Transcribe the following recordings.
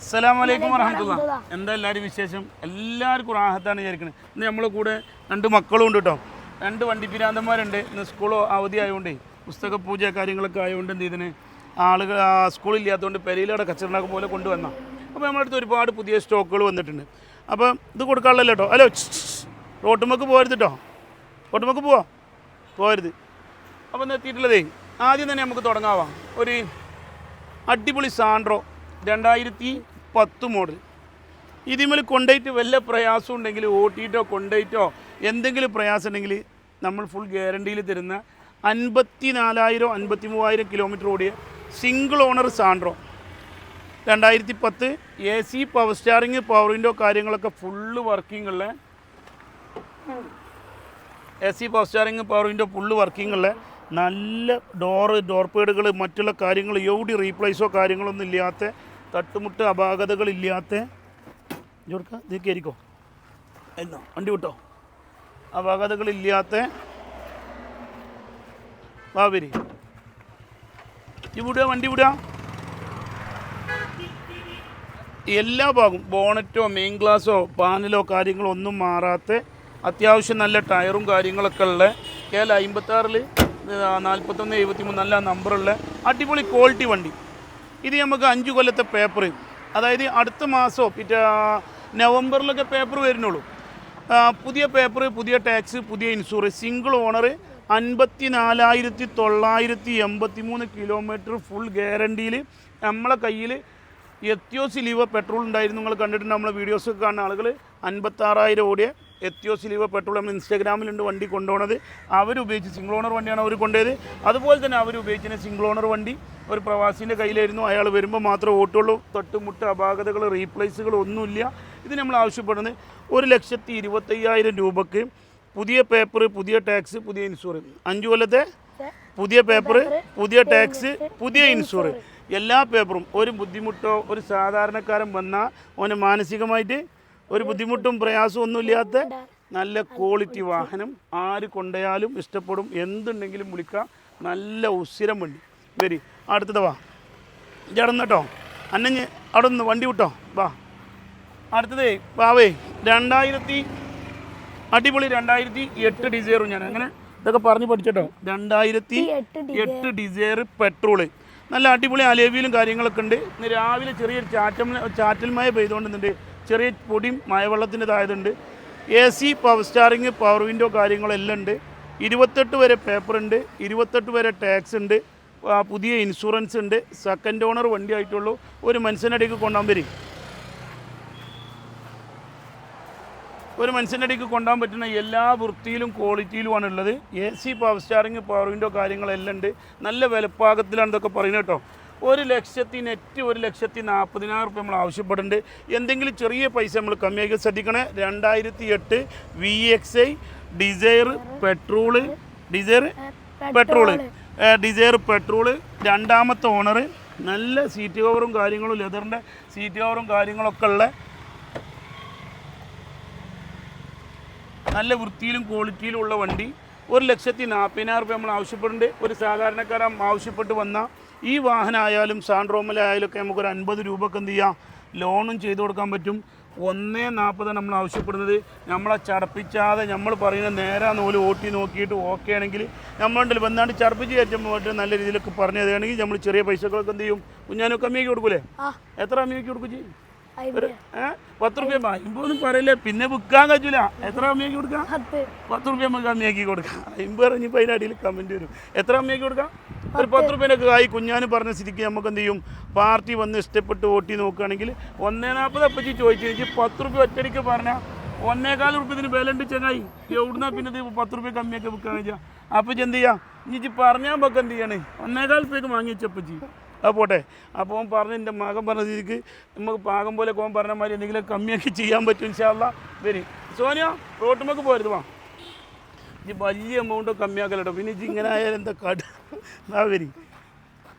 അസ്സലാമു അലൈക്കും വറഹമത്തുള്ള. എന്താ എല്ലാവരും വിശേഷം? എല്ലാവർക്കും റാഹത്താണ് വിചാരിക്കുന്നത് ഇന്ന് നമ്മളെ കൂടെ രണ്ട് മക്കളും ഉണ്ട് കേട്ടോ രണ്ട് വണ്ടി പിരാന്തന്മാരുണ്ട്. ഇന്ന് സ്കൂളോ അവധി ആയതുകൊണ്ടേ പുസ്തക പൂജ കാര്യങ്ങളൊക്കെ ആയതുകൊണ്ട് എന്ത് ചെയ്തിന് ആളുകൾ സ്കൂളില്ലാത്തതുകൊണ്ട് പെരയിലവിടെ കച്ചറുണ്ടാക്കും പോലെ കൊണ്ടുവന്ന. അപ്പോൾ നമ്മുടെ അടുത്ത് ഒരുപാട് പുതിയ സ്റ്റോക്കുകൾ വന്നിട്ടുണ്ട്. അപ്പോൾ ഇത് കൊടുക്കാനുള്ളല്ലോ കേട്ടോ ഹലോ റോട്ടുമക്ക് പോകരുത് കേട്ടോ റോട്ടുമക്ക് പോവാ? പോകരുത് അപ്പോൾ എന്ന് എത്തിയിട്ടുള്ളതേ ആദ്യം തന്നെ നമുക്ക് തുടങ്ങാവാം. ഒരു അടിപൊളി സാൻഡ്രോ രണ്ടായിരത്തി പത്ത് മോഡൽ ഇതിമേൽ കൊണ്ടുപോയിട്ട് വല്ല പ്രയാസം ഉണ്ടെങ്കിൽ ഓട്ടിയിട്ടോ കൊണ്ടുപോയിട്ടോ എന്തെങ്കിലും പ്രയാസം ഉണ്ടെങ്കിൽ നമ്മൾ ഫുൾ ഗ്യാരണ്ടിയിൽ തരുന്ന അൻപത്തി നാലായിരം അൻപത്തി മൂവായിരം കിലോമീറ്റർ ഓടിയ സിംഗിൾ ഓണർ സാൻഡ്രോ രണ്ടായിരത്തി പത്ത് A C power steering power window കാര്യങ്ങളൊക്കെ ഫുള്ള് വർക്കിംഗ് ഉള്ള A C power steering power window full working ഉള്ള നല്ല ഡോറ് ഡോർ പേഡുകൾ മറ്റുള്ള കാര്യങ്ങൾ എവിടെ റീപ്ലേസോ കാര്യങ്ങളൊന്നും ഇല്ലാത്ത തട്ടുമുട്ട് അപാകതകളില്ലാത്ത ജോർക്ക ഇത് കയറിക്കോ. എന്നോ വണ്ടി വിട്ടോ. അപാകതകളില്ലാത്ത വാ വരി ഈ വിടുക വണ്ടി വിടുക. എല്ലാ ഭാഗവും ബോണറ്റോ മെയിൻ ഗ്ലാസോ പാനലോ കാര്യങ്ങളോ ഒന്നും മാറാത്ത അത്യാവശ്യം നല്ല ടയറും കാര്യങ്ങളൊക്കെ ഉള്ള കേരള അമ്പത്താറിൽ നാൽപ്പത്തൊന്ന് എഴുപത്തി മൂന്ന് നല്ല നമ്പറുള്ള അടിപൊളി ക്വാളിറ്റി വണ്ടി. ഇത് നമുക്ക് അഞ്ച് കൊല്ലത്തെ പേപ്പർ അതായത് അടുത്ത മാസം നവംബറിലൊക്കെ പേപ്പർ വരുന്നുള്ളൂ. പുതിയ പേപ്പർ പുതിയ ടാക്സ് പുതിയ ഇൻഷുറൻസ് സിംഗിൾ ഓണർ അൻപത്തി നാലായിരത്തി തൊള്ളായിരത്തി എൺപത്തി മൂന്ന് കിലോമീറ്റർ ഫുൾ ഗ്യാരണ്ടിയിൽ നമ്മളെ കയ്യിൽ എത്തിയോ ലീവ പെട്രോൾ ഉണ്ടായിരുന്നു. നിങ്ങൾ കണ്ടിട്ടുണ്ട് നമ്മളെ വീഡിയോസ് കാണുന്ന ആളുകൾ അൻപത്താറായിരം ഓടിയ എത്തിയോസ് സിലിവ പെട്രോൾ ഇൻസ്റ്റാഗ്രാമിലുണ്ട് വണ്ടി കൊണ്ടുപോണത്. അവരുപയോഗിച്ച് സിംഗിൾ ഓണർ വണ്ടിയാണ് അവർ കൊണ്ടുപോയത്. അതുപോലെ തന്നെ അവർ ഉപയോഗിക്കുന്ന സിംഗിൾ ഓണർ വണ്ടി ഒരു പ്രവാസിന്റെ കയ്യിലായിരുന്നു. അയാൾ വരുമ്പോൾ മാത്രമേ ഓട്ടുള്ളൂ. തൊട്ടുമുട്ട് അപാകതകൾ റീപ്ലേസുകൾ ഒന്നുമില്ല. ഇത് നമ്മൾ ആവശ്യപ്പെടുന്നത് ഒരു ലക്ഷത്തി ഇരുപത്തയ്യായിരം രൂപക്ക് പുതിയ പേപ്പർ പുതിയ ടാക്സ് പുതിയ ഇൻഷുറൻസ് അഞ്ച് കൊല്ലത്തെ പുതിയ പേപ്പർ പുതിയ ടാക്സ് പുതിയ ഇൻഷുറൻസ് എല്ലാ പേപ്പറും ഒരു ബുദ്ധിമുട്ടോ ഒരു സാധാരണക്കാരൻ വന്നാൽ ഓന് മാനസികമായിട്ട് ഒരു ബുദ്ധിമുട്ടും പ്രയാസവും ഒന്നുമില്ലാത്ത നല്ല ക്വാളിറ്റി വാഹനം ആര് കൊണ്ടയാലും ഇഷ്ടപ്പെടും. എന്തുണ്ടെങ്കിലും വിളിക്കാം. നല്ല ഉസിരം വണ്ടി. വരി. അടുത്തത് വാ. ചേർന്നട്ടോ അന്നഞ്ഞ് അവിടെ നിന്ന് വണ്ടി വിട്ടോ. വാ. അടുത്തത് വാവേ. രണ്ടായിരത്തി അടിപൊളി രണ്ടായിരത്തി എട്ട് ഡിസൈറും ഞാൻ. അങ്ങനെ ഇതൊക്കെ പറഞ്ഞ് പഠിച്ചട്ടോ. രണ്ടായിരത്തി എട്ട് ഡിസൈർ പെട്രോൾ നല്ല അടിപൊളി അലേവിയിലും കാര്യങ്ങളൊക്കെ ഉണ്ട്. ഇന്ന് രാവിലെ ചെറിയൊരു ചാറ്റൽ ചാറ്റൽ മഴ പെയ്തുകൊണ്ടുണ്ട് ചെറിയ പൊടിയും മഴവെള്ളത്തിന്റെതായതുണ്ട്. A C power steering power window കാര്യങ്ങളെല്ലാം ഉണ്ട്. ഇരുപത്തെട്ട് വരെ പേപ്പർ ഉണ്ട്. ഇരുപത്തെട്ട് വരെ ടാക്സ് ഉണ്ട്. പുതിയ ഇൻഷുറൻസ് ഉണ്ട്. സെക്കൻഡ് ഓണർ വണ്ടി ആയിട്ടുള്ളൂ. ഒരു മനുഷ്യനടിക്ക് കൊണ്ടാൻ വരും. ഒരു മനുഷ്യന്റെ അടിക്ക് കൊണ്ടാൻ പറ്റുന്ന എല്ലാ വൃത്തിയിലും ക്വാളിറ്റിയിലുമാണ് ഉള്ളത്. A C power steering power window കാര്യങ്ങളെല്ലാം ഉണ്ട്. നല്ല വിലപ്പാകത്തിലാണ് ഇതൊക്കെ പറയുന്നത് കേട്ടോ. ഒരു ലക്ഷത്തി നെറ്റ് ഒരു ലക്ഷത്തി നാൽപ്പതിനായിരം റുപ്യ നമ്മൾ ആവശ്യപ്പെടുന്നുണ്ട്. എന്തെങ്കിലും ചെറിയ പൈസ നമ്മൾ കമ്മിയാക്കി ശ്രദ്ധിക്കണേ. രണ്ടായിരത്തി എട്ട് V X I Dzire petrol Dzire petrol Dzire petrol രണ്ടാമത്തെ ഓണർ നല്ല സീറ്റ് കവറും കാര്യങ്ങളും ലെതറിന്റെ സീറ്റ് കവറും കാര്യങ്ങളൊക്കെ ഉള്ള നല്ല വൃത്തിയിലും ക്വാളിറ്റിയിലും ഉള്ള വണ്ടി. ഒരു ലക്ഷത്തി നാൽപ്പതിനായിരം രൂപ നമ്മൾ ആവശ്യപ്പെടുന്നുണ്ട്. ഒരു സാധാരണക്കാരൻ ആവശ്യപ്പെട്ട് വന്ന ഈ വാഹനമായാലും സാൻഡ്രോമിലായാലും ഒക്കെ നമുക്കൊരു അൻപത് രൂപക്ക് എന്ത് ചെയ്യാം? ലോണും ചെയ്തു കൊടുക്കാൻ പറ്റും. ഒന്നേ നാൽപ്പത് നമ്മൾ ആവശ്യപ്പെടുന്നത്. നമ്മളെ ചടപ്പിച്ചാതെ നമ്മൾ പറയുന്ന നേരെ നൂൽ ഓട്ടി നോക്കിയിട്ട് ഓക്കെ ആണെങ്കിൽ നമ്മളുണ്ടല്ലോ വന്നാണ്ട് ചടപ്പിച്ച് കയറ്റുമ്പോൾ നല്ല രീതിയിലൊക്കെ പറഞ്ഞു തരികയാണെങ്കിൽ നമ്മൾ ചെറിയ പൈസകളൊക്കെ എന്ത് ചെയ്യും? കുഞ്ഞാനും കമ്മിയാക്കി കൊടുക്കൂലേ? എത്ര കമ്മിയാക്കി കൊടുക്കും ചെയ്യും പത്ത് റുപ്യ അമ്പതൊന്നും പറയില്ല പിന്നെ വിൽക്കാൻ കഴിച്ചില്ല എത്ര അമ്മയാക്കി കൊടുക്കാം? പത്ത്. റുപ്യ നമുക്ക് അമ്മയാക്കി കൊടുക്കാം. അമ്പത് പറഞ്ഞപ്പോൾ അതിന്റെ അടിയിൽ കമന്റ് വരും. എത്ര അമ്മയാക്കി കൊടുക്കാം? ഒരു പത്ത് റുപ്യനൊക്കെ ആയി കുഞ്ഞാനും പറഞ്ഞ സ്ഥിതിക്ക് നമുക്ക് എന്ത് ചെയ്യും? പാർട്ടി വന്ന് ഇഷ്ടപ്പെട്ട് വോട്ട് ചെയ്ത് നോക്കുകയാണെങ്കിൽ ഒന്നേ നാൽപ്പത് അപ്പച്ചി ചോദിച്ചു എനിക്ക് പത്ത് റുപ്യ ഒറ്റടിക്ക് പറഞ്ഞാൽ ഒന്നേകാൽ റുപ്യത്തിന് വിലണ്ട് ചെങ്ങായി. എവിടുന്നാ പിന്നെ ഇത് പത്ത് റുപ്യ കമ്മിയൊക്കെ വിൽക്കാൻ കഴിച്ചാൽ അപ്പച്ചി എന്ത് ചെയ്യാം? ഇനി പറഞ്ഞാൽ നമുക്ക് എന്ത് ചെയ്യണേ? ഒന്നേകാൽ റുപ്യക്ക് വാങ്ങി വെച്ചപ്പച്ചി അത് പോട്ടെ. അപ്പോൾ ഓൻ പറഞ്ഞ് എന്റെ മകൻ പറഞ്ഞ രീതിക്ക് നമുക്ക് പാകം പോലെ ഓൻ പറഞ്ഞ മാതിരി എന്തെങ്കിലും കമ്മിയാക്കി ചെയ്യാൻ പറ്റും ഇൻഷാല്ല വരി. സോനിയ റോട്ടുമൊക്കെ പോരുത് വാ. ഇനി വലിയ എമൗണ്ട് കമ്മിയാക്കലട്ടോ. പിന്നെ ഇജ്ജ് ഇങ്ങനെ ആയാലും എന്താ കട? ആ വരി.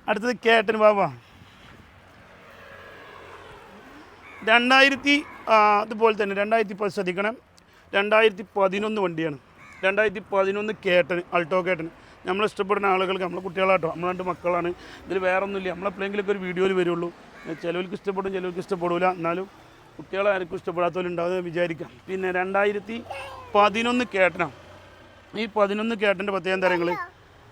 അടുത്തത് കേട്ടൻ ബാബാ. രണ്ടായിരത്തി അതുപോലെ തന്നെ രണ്ടായിരത്തി പത്ത് ശ്രദ്ധിക്കണം. രണ്ടായിരത്തി പതിനൊന്ന് വണ്ടിയാണ്. രണ്ടായിരത്തി പതിനൊന്ന് കേട്ടൻ അൾട്ടോ കേട്ടൻ നമ്മൾ ഇഷ്ടപ്പെടുന്ന ആളുകൾക്ക് നമ്മളെ കുട്ടികളാട്ടോ നമ്മൾ രണ്ട് മക്കളാണ്. ഇതിൽ വേറെ ഒന്നുമില്ല നമ്മളെപ്പോഴെങ്കിലൊക്കെ ഒരു വീഡിയോയിൽ വരുള്ളൂ. ചിലവർക്ക് ഇഷ്ടപ്പെടും ചിലവർക്ക് ഇഷ്ടപ്പെടില്ല എന്നാലും കുട്ടികളെ ആർക്കും ഇഷ്ടപ്പെടാത്തവരുണ്ടാവും വിചാരിക്കാം. പിന്നെ രണ്ടായിരത്തി പതിനൊന്ന് കേട്ടണം ഈ പതിനൊന്ന് കേട്ടന്റെ പ്രത്യേകം തരങ്ങൾ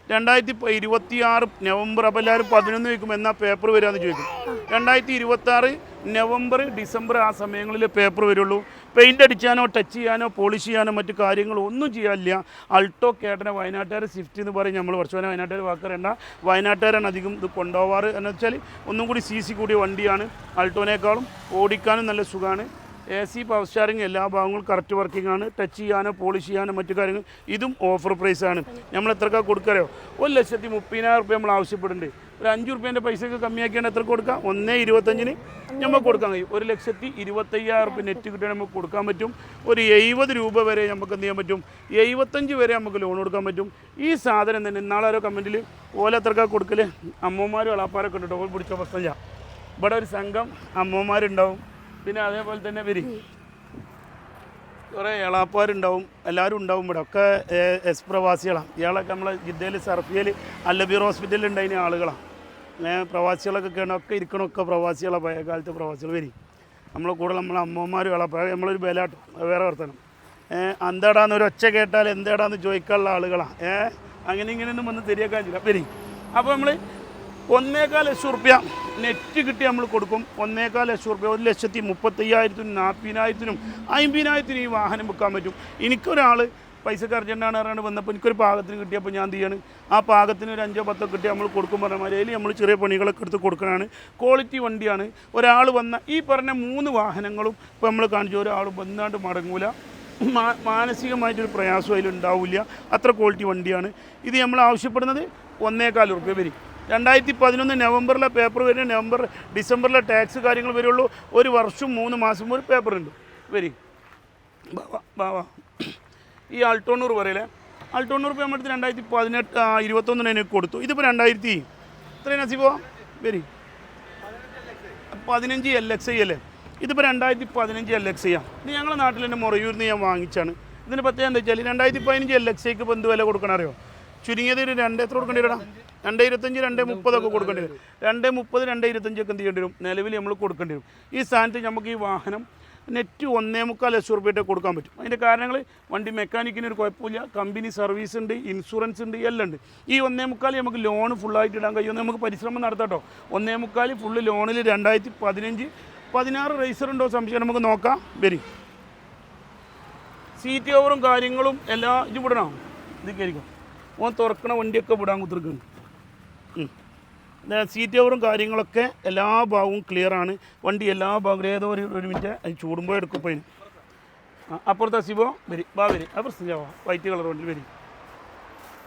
രണ്ടായിരത്തി ഇരുപത്തി ആറ് നവംബർ അപ്പോൾ എല്ലാവരും പതിനൊന്ന് വയ്ക്കും എന്നാൽ പേപ്പർ വരാമെന്ന് ചോദിക്കും. രണ്ടായിരത്തി ഇരുപത്തി ആറ് നവംബർ ഡിസംബർ ആ സമയങ്ങളിൽ പേപ്പർ വരുള്ളൂ. പെയിന്റ് അടിച്ചാനോ ടച്ച് ചെയ്യാനോ പോളിഷ് ചെയ്യാനോ മറ്റു കാര്യങ്ങളോ ഒന്നും ചെയ്യാനില്ല. അൾട്ടോ കേട്ടനെ വയനാട്ടുകാർ സ്വിഫ്റ്റ് എന്ന് പറയും. നമ്മൾ വർഷവാന വയനാട്ടുകാർ വാക്കറേണ്ട വയനാട്ടുകാരാണ് അധികം ഇത് കൊണ്ടുപോവാറ്. എന്ന് വെച്ചാൽ ഒന്നും കൂടി സി സി കൂടിയ വണ്ടിയാണ്. അൾട്ടോനേക്കാളും ഓടിക്കാനും നല്ല സുഖമാണ് എ സി പവർ സ്റ്റാറിങ് എല്ലാ ഭാഗങ്ങളും കറക്റ്റ് വർക്കിംഗ് ആണ്. ടച്ച് ചെയ്യാനോ പോളിഷ് ചെയ്യാനോ മറ്റു കാര്യങ്ങൾ ഇതും ഓഫർ പ്രൈസ് ആണ്. നമ്മൾ എത്രക്കാ കൊടുക്കാറോ ഒരു ലക്ഷത്തി മുപ്പതിനായിരം റുപ്യ നമ്മൾ ആവശ്യപ്പെടുന്നുണ്ട്. ഒരു അഞ്ച് റുപ്യേന്റെ പൈസയൊക്കെ കമ്മിയാക്കിയാണ് എത്ര കൊടുക്കാം ഒന്നേ ഇരുപത്തഞ്ചിന് നമുക്ക് കൊടുക്കാൻ കഴിയും. ഒരു ലക്ഷത്തി ഇരുപത്തയ്യായിരം റുപ്യ നെറ്റ് കിട്ടിയാൽ നമുക്ക് കൊടുക്കാൻ പറ്റും. ഒരു എഴുപത് രൂപ വരെ നമുക്ക് എന്ത് ചെയ്യാൻ പറ്റും? എഴുപത്തഞ്ച് വരെ നമുക്ക് ലോൺ കൊടുക്കാൻ പറ്റും. ഈ സാധനം തന്നെ ഇന്നാളെ ഓരോ കമന്റിൽ ഓല എത്രക്കാ കൊടുക്കൽ അമ്മമാരും അളാപ്പാരൊക്കെ ഉണ്ട് ഓൾ പിടിച്ച പ്രശ്നമില്ല ഇവിടെ ഒരു സംഘം അമ്മമാരുണ്ടാവും പിന്നെ അതേപോലെ തന്നെ വരി കുറേ ഏളാപ്പാരുണ്ടാവും എല്ലാവരും ഉണ്ടാവും ഇവിടെ. ഒക്കെ എസ് പ്രവാസികളാണ്. ഇയാളൊക്കെ നമ്മളെ ജിദ്ദയിൽ സർഫിയൽ അല്ലബീർ ഹോസ്പിറ്റലിൽ ഉണ്ടായിരുന്ന ആളുകളാണ്. പ്രവാസികളൊക്കെ കേണം ഒക്കെ ഇരിക്കണമൊക്കെ പ്രവാസികളാണ് പഴയ കാലത്തെ പ്രവാസികൾ വരി. നമ്മളെ കൂടെ നമ്മളെ അമ്മമാരും എളാപ്പ നമ്മളൊരു ബലാട്ടും വേറെ വർത്തനം എന്താടാന്ന് ഒരു ഒച്ച കേട്ടാൽ എന്താടാന്ന് ചോദിക്കാനുള്ള ആളുകളാണ് ഏഹ് അങ്ങനെ ഇങ്ങനെയൊന്നും വന്ന് തിരിയാക്കാൻ ചില വരി. അപ്പോൾ നമ്മൾ ഒന്നേകാൽ ലക്ഷം റുപ്യ നെറ്റ് കിട്ടി നമ്മൾ കൊടുക്കും. ഒന്നേകാൽ ലക്ഷം റുപ്യ ഒരു ലക്ഷത്തി മുപ്പത്തയ്യായിരത്തിനും നാൽപ്പതിനായിരത്തിനും അമ്പതിനായിരത്തിനും ഈ വാഹനം വിൽക്കാൻ പറ്റും. എനിക്കൊരാൾ പൈസ അർജന്റാണ് പറഞ്ഞാണ് വന്നപ്പോൾ എനിക്കൊരു പാകത്തിന് കിട്ടിയപ്പോൾ ഞാൻ ചെയ്യാണ് ആ പാകത്തിന് ഒരു അഞ്ചോ പത്തോ കിട്ടി നമ്മൾ കൊടുക്കും പറഞ്ഞ മാതിരി. അതിൽ നമ്മൾ ചെറിയ പണികളൊക്കെ എടുത്ത് കൊടുക്കണതാണ്. ക്വാളിറ്റി വണ്ടിയാണ്. ഒരാൾ വന്ന ഈ പറഞ്ഞ മൂന്ന് വാഹനങ്ങളും ഇപ്പോൾ നമ്മൾ കാണിച്ചു. ഒരാൾ വന്നാണ്ട് മടങ്ങൂല. മാനസികമായിട്ടൊരു പ്രയാസം അതിലുണ്ടാവില്ല. അത്ര ക്വാളിറ്റി വണ്ടിയാണ്. ഇത് നമ്മൾ ആവശ്യപ്പെടുന്നത് ഒന്നേകാൽ റുപ്യ വരും. രണ്ടായിരത്തി പതിനൊന്ന് നവംബറിലെ പേപ്പർ വരും നവംബർ ഡിസംബറിലെ ടാക്സ് കാര്യങ്ങൾ വരുള്ളൂ. ഒരു വർഷം മൂന്ന് മാസം ഒരു പേപ്പർ ഉണ്ട്. വരി. ബാവാ ഈ അൾട്ടോണൂർ പറയലേ അൾട്ടോണൂർ ഇപ്പോൾ നമ്മുടെ രണ്ടായിരത്തി പതിനെട്ട് ഇരുപത്തൊന്നിന് എനിക്ക് കൊടുത്തു. ഇതിപ്പോൾ രണ്ടായിരത്തി ഇത്രയും നസീബോ? വരി. പതിനഞ്ച് എൽ എക്സ് ഐ അല്ലേ? ഇതിപ്പോൾ രണ്ടായിരത്തി പതിനഞ്ച് എൽ എക്സ് ഐ ആണ് ഇത് ഞങ്ങളുടെ നാട്ടിൽ തന്നെ മുറയൂരിൽ നിന്ന് ഞാൻ വാങ്ങിച്ചാണ്. ഇതിന് പ്രത്യേകം എന്താ വെച്ചാൽ രണ്ടായിരത്തി പതിനഞ്ച് എൽ എക്സ് ഐക്ക് ഇപ്പോൾ എന്ത് വില കൊടുക്കണം അറിയോ? ചുരുങ്ങിയത് ഒരു രണ്ട് എത്ര കൊടുക്കേണ്ടി വരണം രണ്ട് ഇരുപത്തഞ്ച് രണ്ട് മുപ്പതൊക്കെ കൊടുക്കേണ്ടി വരും. രണ്ട് മുപ്പത് രണ്ട് ഇരുപത്തഞ്ചൊക്കെ എന്ത് ചെയ്യേണ്ടി വരും? നിലവിൽ നമ്മൾ കൊടുക്കേണ്ടി വരും. ഈ സ്ഥാനത്ത് നമുക്ക് ഈ വാഹനം നെറ്റ് ഒന്നേ മുക്കാൽ ലക്ഷം റുപ്യയുടെ കൊടുക്കാൻ പറ്റും. അതിന്റെ കാരണങ്ങൾ വണ്ടി മെക്കാനിക്കിന് ഒരു കുഴപ്പമില്ല. കമ്പനി സർവീസ് ഉണ്ട് ഇൻഷുറൻസ് ഉണ്ട് എല്ലാം ഉണ്ട്. ഈ ഒന്നേ മുക്കാൽ നമുക്ക് ലോൺ ഫുള്ളായിട്ട് ഇടാൻ കഴിയുമെന്ന് നമുക്ക് പരിശ്രമം നടത്താട്ടോ ഒന്നേ മുക്കാൽ ഫുള്ള് ലോണിൽ രണ്ടായിരത്തി പതിനഞ്ച് പതിനാറ് റേസർ ഉണ്ടോ സംശയം? നമുക്ക് നോക്കാം. വരി. സീറ്റ് ഓവറും കാര്യങ്ങളും എല്ലാ ഇതും വിടണോ ഇതൊക്കെ ആയിരിക്കും ഓൻ തുറക്കണ വണ്ടിയൊക്കെ വിടാൻ കുത്തിരിക്കുന്നു സീറ്റ് ഓവറും കാര്യങ്ങളൊക്കെ എല്ലാ ഭാഗവും ക്ലിയർ ആണ്. വണ്ടി എല്ലാ ഭാഗവും ഏതോ ഒരു ഒരു മിനിറ്റ് അത് ചൂടുമ്പോൾ എടുക്കും ഇപ്പോൾ അതിന്. അപ്പുറത്തെ സിബോ വരി ബാ വരി. ആ പ്രശ്നം ചെയ്യാവോ വൈറ്റ് കളർ വണ്ടി വരി.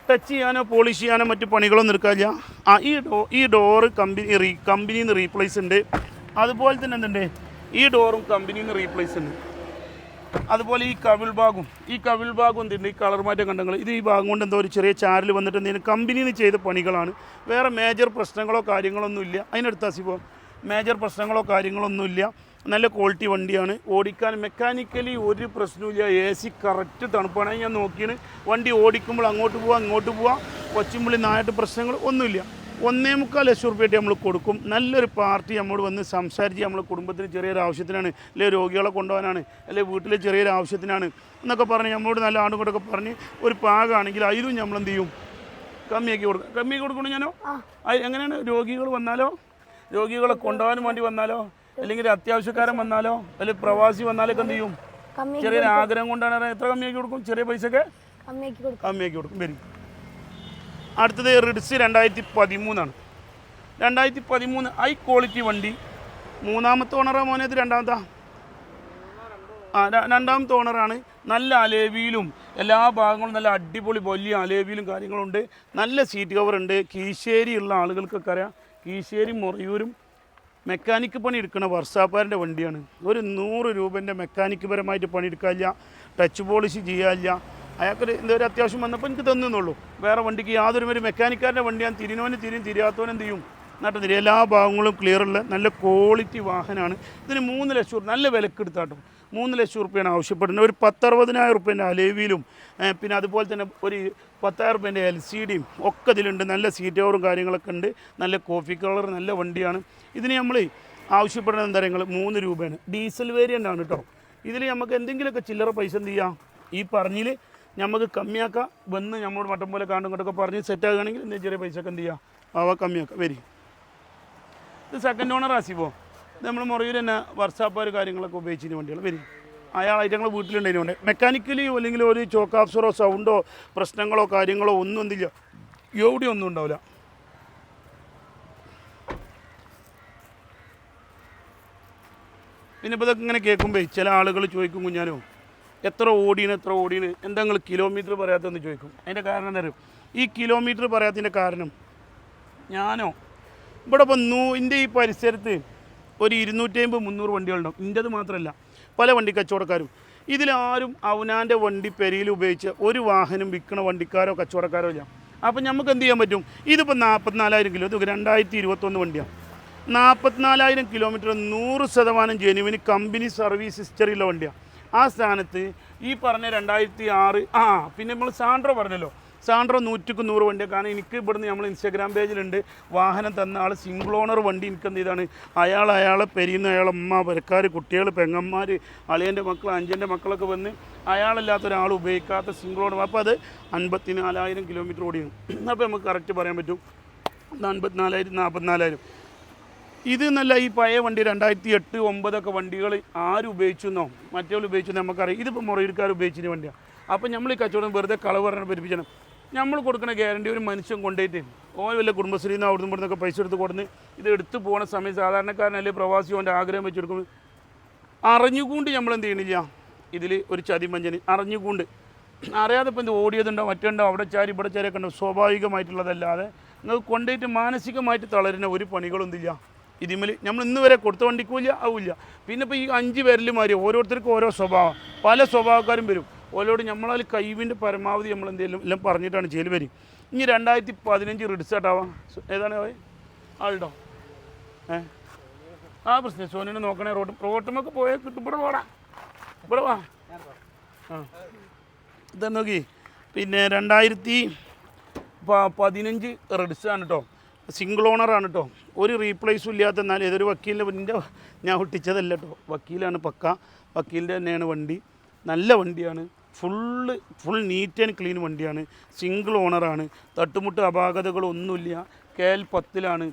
ടച്ച് ചെയ്യാനോ പോളിഷ് ചെയ്യാനോ മറ്റു പണികളൊന്നും എടുക്കാനില്ല. ആ ഈ ഡോ ഈ ഡോറ് കമ്പനി റീ കമ്പനിയിൽ നിന്ന് റീപ്ലേസ് ഉണ്ട്. അതുപോലെ തന്നെ എന്തുണ്ട്? ഈ ഡോറും കമ്പനിയിൽ നിന്ന് റീപ്ലേസ് ഉണ്ട്. അതുപോലെ ഈ കവിൾ ഭാഗം ഈ കവിൾ ഭാഗം എന്തുണ്ട്? ഈ കളർ മാറ്റം കണ്ടങ്ങൾ. ഇത് ഈ ഭാഗം കൊണ്ട് എന്തോ ഒരു ചെറിയ ചാരൽ വന്നിട്ട് എന്തെങ്കിലും കമ്പനിയിൽ ചെയ്ത പണികളാണ്. വേറെ മേജർ പ്രശ്നങ്ങളോ കാര്യങ്ങളൊന്നും ഇല്ല. അതിനടുത്ത സിബോ മേജർ പ്രശ്നങ്ങളോ കാര്യങ്ങളൊന്നും ഇല്ല. നല്ല ക്വാളിറ്റി വണ്ടിയാണ്. ഓടിക്കാൻ മെക്കാനിക്കലി ഒരു പ്രശ്നവുമില്ല എ സി കറക്റ്റ് തണുപ്പാണ്. ഞാൻ നോക്കിയാണ്. വണ്ടി ഓടിക്കുമ്പോൾ അങ്ങോട്ട് പോവാം ഇങ്ങോട്ട് പോവാം. കൊച്ചുമ്പുള്ളി നായിട്ട് പ്രശ്നങ്ങൾ ഒന്നുമില്ല. ഒന്നേ മുക്കാൽ ലക്ഷം റുപ്യായിട്ട് നമ്മൾ കൊടുക്കും. നല്ലൊരു പാർട്ടി നമ്മോട് വന്ന് സംസാരിച്ച് നമ്മളെ കുടുംബത്തിന് ചെറിയൊരു ആവശ്യത്തിനാണ് അല്ലെങ്കിൽ രോഗികളെ കൊണ്ടുപോകാനാണ് അല്ലെങ്കിൽ വീട്ടിൽ ചെറിയൊരു ആവശ്യത്തിനാണ് എന്നൊക്കെ പറഞ്ഞ് നമ്മളോട് നല്ല ഒക്കെ പറഞ്ഞ് ഒരു പാകമാണെങ്കിൽ അതിലും നമ്മൾ എന്ത് ചെയ്യും? കമ്മിയാക്കി കൊടുക്കും. കമ്മിയാക്കി കൊടുക്കണം ഞാനോ? എങ്ങനെയാണ്? രോഗികൾ വന്നാലോ? രോഗികളെ കൊണ്ടുപോകാൻ വേണ്ടി വന്നാലോ? അല്ലെങ്കിൽ അത്യാവശ്യക്കാരൻ വന്നാലോ? അല്ലെങ്കിൽ പ്രവാസി വന്നാലൊക്കെ എന്ത് ചെയ്യും? ചെറിയൊരു ആഗ്രഹം കൊണ്ടാണ് എത്ര കമ്മിയാക്കി കൊടുക്കും? ചെറിയ പൈസ ഒക്കെ കമ്മിയാക്കി കൊടുക്കും. വരും. അടുത്തത് റിഡ്സ് രണ്ടായിരത്തി പതിമൂന്നാണ് രണ്ടായിരത്തി പതിമൂന്ന് ഹൈ ക്വാളിറ്റി വണ്ടി. മൂന്നാമത്തെ ഓണറാ മോനെ ഇത് രണ്ടാമത്തെ? ആ രണ്ടാമത്തെ ഓണറാണ് നല്ല അലേവിയിലും എല്ലാ ഭാഗങ്ങളും നല്ല അടിപൊളി വലിയ അലേവിയിലും കാര്യങ്ങളുണ്ട്. നല്ല സീറ്റ് കവർ ഉണ്ട്. കീശ്ശേരി ഉള്ള ആളുകൾക്കൊക്കെ അറിയാം. കീശ്ശേരി മുറയൂരും മെക്കാനിക്ക് പണി എടുക്കുന്ന വർഷാപ്പാരന്റെ വണ്ടിയാണ്. ഒരു നൂറ് രൂപന്റെ മെക്കാനിക്ക് പരമായിട്ട് പണിയെടുക്കാനില്ല ടച്ച് പോളിഷ് ചെയ്യാനില്ല അയാൾക്കൊരു എന്തൊരു അത്യാവശ്യം വന്നപ്പോൾ എനിക്ക് തന്നുള്ളൂ വേറെ വണ്ടിക്ക് യാതൊരു ഒരു മെക്കാനിക്കാരന്റെ വണ്ടിയാണ് തിരിനോന് തിരിയും തിരിയാത്തവനും എന്ത് ചെയ്യും? നട്ടം തിരി എല്ലാ ഭാഗങ്ങളും ക്ലിയർ ഉള്ള നല്ല ക്വാളിറ്റി വാഹനമാണ്. ഇതിന് മൂന്ന് ലക്ഷം രൂപ നല്ല വിലക്കെടുത്താട്ടോ മൂന്ന് ലക്ഷം റുപ്യാണ് ആവശ്യപ്പെടുന്നത്. ഒരു പത്തറുപതിനായിരം റുപ്യന്റെ അലേവിയിലും പിന്നെ അതുപോലെ തന്നെ ഒരു പത്തായിരം റുപ്യന്റെ എൽ സി ഡിയും ഒക്കെ ഇതിലുണ്ട്. നല്ല സീറ്റ് കവറും കാര്യങ്ങളൊക്കെ ഉണ്ട്. നല്ല കോഫി കളർ നല്ല വണ്ടിയാണ്. ഇതിന് നമ്മൾ ആവശ്യപ്പെടുന്ന എന്താ പറയുക മൂന്ന് രൂപയാണ്. ഡീസൽ വേരിയന്റ് ആണ് കേട്ടോ. ഇതിൽ നമുക്ക് എന്തെങ്കിലുമൊക്കെ ചില്ലറ പൈസ എന്ത് ചെയ്യാം? ഈ പറഞ്ഞിൽ നമുക്ക് കമ്മിയാക്കാം. വന്ന് നമ്മളോട് മട്ടം പോലെ കാണും ഇങ്ങോട്ടൊക്കെ പറഞ്ഞ് സെറ്റ് ആകുകയാണെങ്കിൽ എന്തെങ്കിലും ചെറിയ പൈസ ഒക്കെ എന്ത് ചെയ്യുക അവ കമ്മിയാക്കാം. വരി. ഇത് സെക്കൻഡ് ഓണർ ഇത് നമ്മൾ മുറിയിൽ തന്നെ വർഷാപ്പാർ കാര്യങ്ങളൊക്കെ ഉപയോഗിച്ചതിന് വണ്ടികൾ വരി. അയാളായിട്ട് ഞങ്ങൾ വീട്ടിലുണ്ടതിന് വേണ്ടി. മെക്കാനിക്കലി അല്ലെങ്കിൽ ഒരു ചോക്ക് ഓഫ്സറോ സൗണ്ടോ പ്രശ്നങ്ങളോ കാര്യങ്ങളോ ഒന്നും എന്തില്ല യോടി ഒന്നും ഉണ്ടാവില്ല. പിന്നെ ഇപ്പോൾ ഇതൊക്കെ ഇങ്ങനെ കേൾക്കുമ്പോൾ ചില ആളുകൾ ചോദിക്കും കുഞ്ഞാനോ എത്ര ഓടീന് എത്ര ഓടീന് എന്താ നിങ്ങൾ കിലോമീറ്റർ പറയാത്തതെന്ന് ചോദിക്കും. അതിന്റെ കാരണം എന്താ ഈ കിലോമീറ്റർ പറയാത്തതിന്റെ കാരണം ഞാനോ ഇവിടെ ഇപ്പോൾ നൂ എന്റെ ഈ പരിസരത്ത് ഒരു ഇരുന്നൂറ്റി അമ്പത് മുന്നൂറ് വണ്ടികളുണ്ടാവും. ഇന്റെത് മാത്രമല്ല പല വണ്ടി കച്ചവടക്കാരും. ഇതിലാരും അവനാന്റെ വണ്ടി പെരിയിൽ ഉപയോഗിച്ച് ഒരു വാഹനം വിൽക്കണ വണ്ടിക്കാരോ കച്ചവടക്കാരോ ഇല്ല. അപ്പം നമുക്ക് എന്ത് ചെയ്യാൻ പറ്റും? ഇതിപ്പോൾ നാൽപ്പത്തിനാലായിരം കിലോ ഇത് രണ്ടായിരത്തി ഇരുപത്തൊന്ന് വണ്ടിയാണ് നാൽപ്പത്തിനാലായിരം കിലോമീറ്റർ നൂറ് ശതമാനം ജെനുവിന് കമ്പനി സർവീസ് ഹിസ്റ്ററിയുള്ള വണ്ടിയാണ് ആ സ്ഥാനത്ത് ഈ പറഞ്ഞ രണ്ടായിരത്തി ആറ് ആ പിന്നെ നമ്മൾ സാൻഡ്രോ പറഞ്ഞല്ലോ. സാൻഡ്രോ നൂറ്റിക്ക് നൂറ് വണ്ടിയാണ് കാരണം എനിക്ക് ഇവിടുന്ന് നമ്മൾ ഇൻസ്റ്റാഗ്രാം പേജിലുണ്ട്. വാഹനം തന്ന ആൾ സിംഗിൾ ഓണർ വണ്ടി എനിക്ക് എന്ത് ചെയ്താണ്? അയാൾ അയാളെ പെരിയുന്ന അയാൾ അമ്മ പരക്കാർ കുട്ടികൾ പെങ്ങന്മാർ അളിയന്റെ മക്കൾ അഞ്ചന്റെ മക്കളൊക്കെ വന്ന് അയാളല്ലാത്ത ഒരാൾ ഉപയോഗിക്കാത്ത സിംഗിൾ ഓണർ അപ്പോൾ അത് അൻപത്തി നാലായിരം കിലോമീറ്റർ ഓടിയാണ്. അപ്പോൾ നമുക്ക് കറക്റ്റ് പറയാൻ പറ്റും. അൻപത്തിനാലായിരം നാൽപ്പത്തിനാലായിരം. ഇത് എന്നല്ല ഈ പഴയ വണ്ടി രണ്ടായിരത്തി എട്ട് ഒമ്പതൊക്കെ വണ്ടികൾ ആരും ഉപയോഗിച്ചെന്നോ മറ്റേ ഉപയോഗിച്ചെന്നോ നമുക്കറിയാം. ഇതിപ്പോൾ മുറയൂർക്കാർ ഉപയോഗിച്ചിന് വണ്ടിയാണ് അപ്പോൾ നമ്മൾ ഈ കച്ചവടം വെറുതെ കളവ് പറഞ്ഞ് പഠിപ്പിക്കണം നമ്മൾ കൊടുക്കുന്ന ഗ്യാരണ്ടി ഒരു മനുഷ്യൻ കൊണ്ടുപോയിട്ട് ഓൻ വല്ല കുടുംബശ്രീയിൽ നിന്ന് അവിടുന്ന് ഇവിടുന്നൊക്കെ പൈസ എടുത്ത് കൊടുന്ന് ഇത് എടുത്ത് പോകുന്ന സമയം സാധാരണക്കാരനല്ലേ പ്രവാസി അവന്റെ ആഗ്രഹം വെച്ചെടുക്കും അറിഞ്ഞുകൊണ്ട് നമ്മൾ എന്ത് ചെയ്യണില്ല. ഇതിൽ ഒരു ചതിമഞ്ചന് അറിഞ്ഞുകൊണ്ട്. അറിയാതെ ഇപ്പം എന്ത് ഓടിയതുണ്ടോ മറ്റുണ്ടോ അവിടെ ചാരി ഇവിടെ ചാരിയൊക്കെ ഉണ്ടോ? സ്വാഭാവികമായിട്ടുള്ളതല്ലാതെ നിങ്ങൾക്ക് കൊണ്ടുപോയിട്ട് മാനസികമായിട്ട് തളരുന്ന ഒരു പണികളൊന്നുമില്ല ഇതിമേൽ നമ്മൾ ഇന്ന് വരെ കൊടുത്ത വണ്ടിക്കൂല്ല ആവില്ല പിന്നെ ഇപ്പോൾ ഈ അഞ്ച് പേരിൽ മാറി ഓരോരുത്തർക്കും ഓരോ സ്വഭാവം. പല സ്വഭാവക്കാരും വരും. ഓരോട് നമ്മളതിൽ കഴിവിന്റെ പരമാവധി നമ്മൾ എന്തെങ്കിലും എല്ലാം പറഞ്ഞിട്ടാണ് ചെയ്യൽ വരും. ഇനി രണ്ടായിരത്തി പതിനഞ്ച് റിഡിസായിട്ടാവാം ഏതാണ് ആളുണ്ടോ ഏ? ആ പ്രശ്നം. സോനിനെ നോക്കണേ റോഡ് റോട്ടുമൊക്കെ പോയാൽ കിട്ടും. ഇവിടെ പോടാ. ഇവിടെ വാ. ആ. ഇതാ നോക്കി. പിന്നെ രണ്ടായിരത്തി പതിനഞ്ച് റെഡ്സാണ് കേട്ടോ സിംഗിൾ ഓണറാണ് കേട്ടോ ഒരു റീപ്ലേസും ഇല്ലാത്ത എന്നാൽ ഏതൊരു വക്കീലിന്റെ എന്റെ ഞാൻ ഒട്ടിച്ചതല്ല കേട്ടോ വക്കീലാണ് പക്ക. വക്കീലിന്റെ തന്നെയാണ് വണ്ടി. നല്ല വണ്ടിയാണ്. Full full neat and clean വണ്ടിയാണ്. സിംഗിൾ ഓണറാണ് തട്ടുമുട്ട് അപാകതകളൊന്നുമില്ല കെ എൽ പത്തിലാണ്.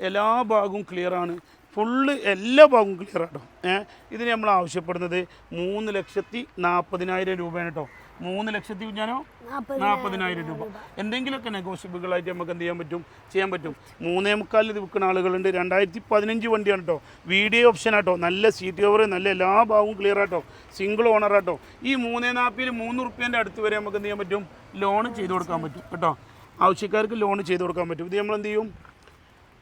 എല്ലാ ഭാഗവും ക്ലിയറാണ് ഫുള്ള് എല്ലാ ഭാഗവും ക്ലിയർ ആട്ടോ ഏഹ് ഇതിന് നമ്മൾ ആവശ്യപ്പെടുന്നത് മൂന്ന് ലക്ഷത്തി നാൽപ്പതിനായിരം രൂപയാണ് കേട്ടോ മൂന്ന് ലക്ഷത്തി ഞാനോ? നാൽപ്പതിനായിരം രൂപ. എന്തെങ്കിലുമൊക്കെ നെഗോഷ്യബിളായിട്ട് നമുക്ക് എന്ത് ചെയ്യാൻ പറ്റും? ചെയ്യാൻ പറ്റും. മൂന്നേ മുക്കാലിൽ ഇത് വിൽക്കുന്ന ആളുകളുണ്ട്. രണ്ടായിരത്തി പതിനഞ്ച് വണ്ടിയാണ് കേട്ടോ വീഡിയോ ഓപ്ഷൻ ആട്ടോ. നല്ല സീറ്റ് കവർ നല്ല എല്ലാ ഭാഗവും ക്ലിയർ ആട്ടോ. സിംഗിൾ ഓണർ ആട്ടോ. ഈ മൂന്നേ നാൽപ്പതിൽ മൂന്ന് റുപ്യേന്റെ അടുത്ത് വരെ നമുക്ക് എന്ത് ചെയ്യാൻ പറ്റും? ലോൺ ചെയ്ത് കൊടുക്കാൻ പറ്റും. കേട്ടോ? ആവശ്യക്കാർക്ക് ലോൺ ചെയ്ത് കൊടുക്കാൻ പറ്റും. ഇത് നമ്മൾ എന്ത് ചെയ്യും